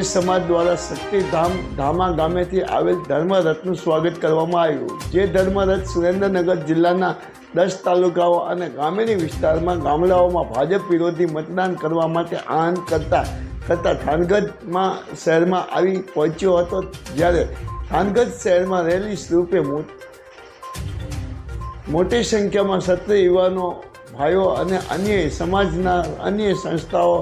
સમાજ દ્વારા શક્તિધામ ધામા ગામેથી આવેલ ધર્મરથનું સ્વાગત કરવામાં આવ્યું. જે ધર્મરથ સુરેન્દ્રનગર જિલ્લાના દસ તાલુકાઓ અને ગ્રામીણ વિસ્તારમાં ગામડાઓમાં ભાજપ વિરોધી મતદાન કરવા માટે આહન કરતા કરતાં થાનગઢમાં શહેરમાં આવી પહોંચ્યો હતો, જ્યારે થાનગઢ શહેરમાં રેલી સ્વરૂપે મોટી સંખ્યામાં ક્ષત્રિય યુવાનો, ભાઈઓ અને અન્ય સમાજના અન્ય સંસ્થાઓ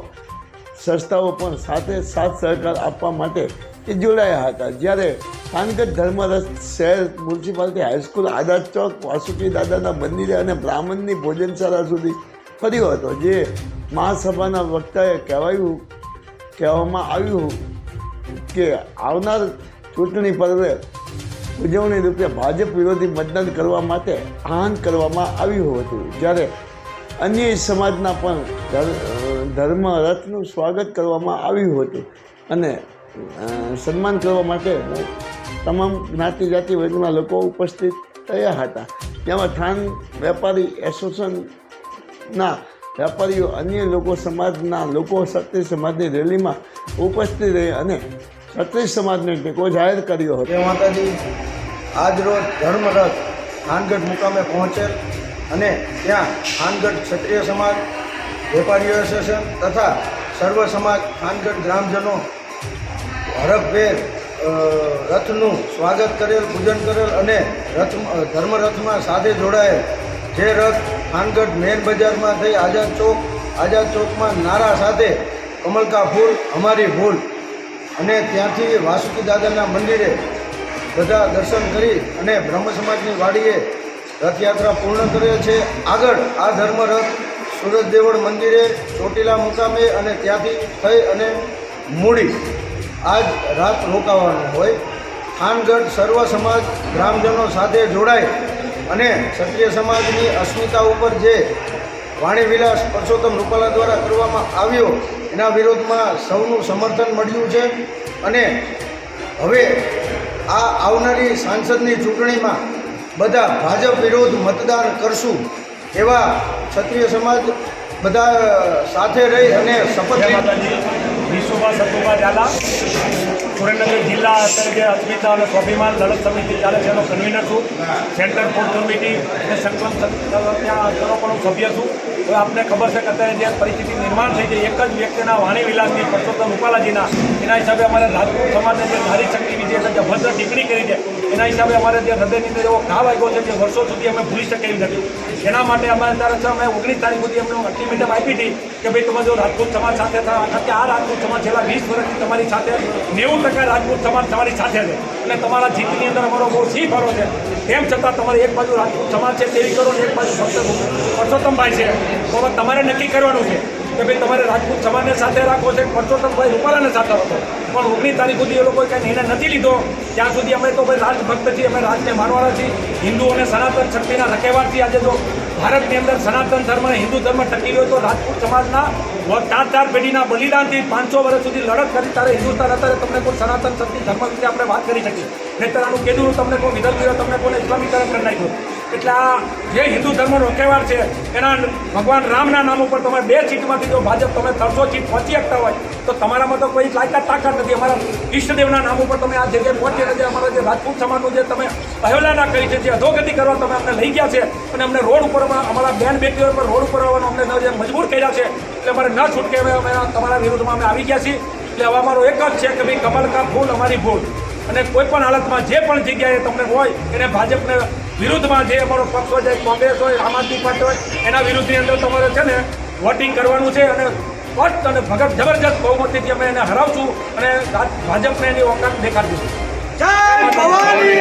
સંસ્થાઓ પણ સાથે સાથ સહકાર આપવા માટે એ જોડાયા હતા. જ્યારે થાનગઢ ધર્મરથ શહેર municipality high school Azad Chowk Vasuki દાદાના મંદિરે અને બ્રાહ્મણની ભોજનશાળા સુધી ફર્યો હતો, જે મહાસભાના વક્તાએ કહેવાયું, કહેવામાં આવ્યું કે આવનાર ચૂંટણી પર્વે ઉજવણી રૂપે ભાજપ વિરોધી મતદાન કરવા માટે આહ્વાન કરવામાં આવ્યું હતું. જ્યારે અન્ય સમાજના પણ ધર્મ રથનું સ્વાગત કરવામાં આવ્યું હતું. અને સન્માન કરવા માટે તમામ જ્ઞાતિ, જાતિ વર્ગના લોકો ઉપસ્થિત થયા હતા. તેમાં થાન વેપારી એસોસિએશનના વેપારીઓ, અન્ય લોકો સમાજના લોકો ક્ષત્રિય સમાજની રેલીમાં ઉપસ્થિત રહી અને ક્ષત્રિય સમાજને ટેકો જાહેર કર્યો હતો. માતાજી. આજ રોજ ધર્મરથ થાનગઢ મુકામે પહોંચેલ અને ત્યાં ખાનગઢ ક્ષત્રિય સમાજ, વેપારીઓ એસોસિએશન તથા સર્વ સમાજ ખાનગઢ ગ્રામજનો હરફભેર રથનું સ્વાગત કરેલ, પૂજન કરેલ અને રથ ધર્મરથમાં સાથે જોડાયેલ. જે રથ ખાનગઢ મેન બજારમાં થઈ આઝાદ ચોક, આઝાદ ચોકમાં નારા સાથે કમલકા ફૂલ અમારી ભૂલ. અને ત્યાંથી વાસુકી દાદાના મંદિરે બધા દર્શન કરી અને બ્રહ્મ સમાજની વાડીએ રથયાત્રા પૂર્ણ કરે છે. આગળ આ ધર્મરથ સુરત દેવળ મંદિરે ચોટીલા મુકામે અને ત્યાંથી થઈ અને મૂડી આજ રાત રોકાવાનું હોય. ખાનગઢ સર્વ સમાજ ગ્રામજનો સાથે જોડાય અને ક્ષત્રિય સમાજની અસ્મિતા ઉપર જે વાણીવિલાસ પરસોત્તમ રૂપાલા દ્વારા કરવામાં આવ્યો, એના વિરોધમાં સૌનું સમર્થન મળ્યું છે. અને હવે આ આવનારી સાંસદની ચૂંટણીમાં બધા ભાજપ વિરોધ મતદાન કરશું એવા ક્ષત્રિય સમાજ બધા સાથે રહી અને શપથ લે- માતાજી ઝાલા. સુરેન્દ્રનગર જિલ્લા અત્યારે અસ્મિતા અને સ્વાભિમાન લડત સમિતિ ચાલે છે, એનો કન્વીનર છું. સેન્ટ્રલ ફૂડ કમિટી અને સંકલન ત્યાં પણ સભ્ય છું. હવે આપને ખબર છે કે અત્યારે જે પરિસ્થિતિ નિર્માણ થઈ છે, એક જ વ્યક્તિના વાણી વિલાસની પરસોત્તમ રૂપાલાજીના, એના હિસાબે અમારે રાજપૂત સમાજને જે નારી શક્તિ વિશે એટલે જે ભદ્ર ટિપ્પણી કરી છે, એના હિસાબે અમારે જે હૃદયની અંદર એવો ઘા વાગ્યો છે જે વર્ષો સુધી અમે ભૂલી શકીએ એવી નથી. એના માટે અમારે અત્યારે અમે ઓગણીસ તારીખ સુધી અમને અલ્ટિમેટમ આપી હતી કે ભાઈ તમે જો રાજપૂત સમાજ સાથે થા કારણ કે આ રાજપૂત સમાજ છેલ્લા વીસ વર્ષથી તમારી સાથે નેવું ટકા રાજપૂત સમાજ તમારી સાથે છે. અને તમારા જીતની અંદર અમારો બહુ સી ફરો છે. તેમ છતાં તમારે એક બાજુ રાજપૂત સમાજ છે, તેવી કરો ને એક બાજુ ફક્ત પરસોત્તમભાઈ છે. તો તમારે નક્કી કરવાનું છે. કે ભાઈ તમારે રાજપૂત સમાજને સાથે રાખવો છે પરસોત્તમભાઈ રૂપાલાને સાથે રાખો પણ ઓગણીસ તારીખ સુધી એ લોકોએ કંઈ નિર્ણય નથી લીધો. ત્યાં સુધી અમે તો ભાઈ રાજભક્ત છીએ, અમે રાજને માનવાના છીએ. હિન્દુ અને સનાતન શક્તિના રખેવાર છીએ. આજે જો ભારતની અંદર સનાતન ધર્મ અને હિન્દુ ધર્મ ટકી રહ્યો તો રાજપૂત સમાજના ચાર ચાર પેઢીના બલિદાનથી પાંચસો વર્ષ સુધી લડત કરી ત્યારે હિન્દુસ્તાન અત્યારે તમને કોઈ સનાતન શક્તિ, ધર્મ વિશે આપણે વાત કરી શકીએ. નહીતર આનું કીધું તમને કોઈ વિધલ કર્યો તમને કોઈને ઇસ્લામીકરણ કરી નાખ્યું. એટલે આ જે હિન્દુ ધર્મનો રખેવાર છે, એના ભગવાન રામના નામ ઉપર તમે બે સીટમાંથી જો ભાજપ તમે ત્રણસો સીટ પહોંચી શકતા હોય, તો તમારામાં તો કોઈ લાયકાત તાકાત નથી. અમારા ઈષ્ટદેવના નામ ઉપર તમે આ જગ્યાએ પહોંચી અને જે અમારા જે રાજપૂત સમાજનું જે તમે અવહેલના કરી છે, જે અધોગતિ કરવા તમે અમને લઈ ગયા છે, અને અમને રોડ ઉપર અમારા બેન બેટીઓ પર રોડ ઉપર આવવાનું અમને જે મજબૂર કર્યા છે, એટલે અમારે ન છૂટકે અમે અમે તમારા વિરુદ્ધમાં અમે આવી ગયા છીએ. એટલે હવે અમારો એક જ છે કે ભાઈ કમલ કા ફૂલ અમારી ભૂલ. અને કોઈ પણ હાલતમાં જે પણ જગ્યાએ તમને હોય, એને ભાજપને વિરુદ્ધમાં જે અમારો પક્ષ હોય ચાહે કોંગ્રેસ હોય, આમ આદમી પાર્ટી હોય, એના વિરુદ્ધની અંદર તમારે છે ને વોટિંગ કરવાનું છે અને સ્પષ્ટ અને ભગત જબરજસ્ત બહુમતીથી અમે એને હરાવશું અને ભાજપને એની ઓકાત દેખાડીશું. જય ભવાની!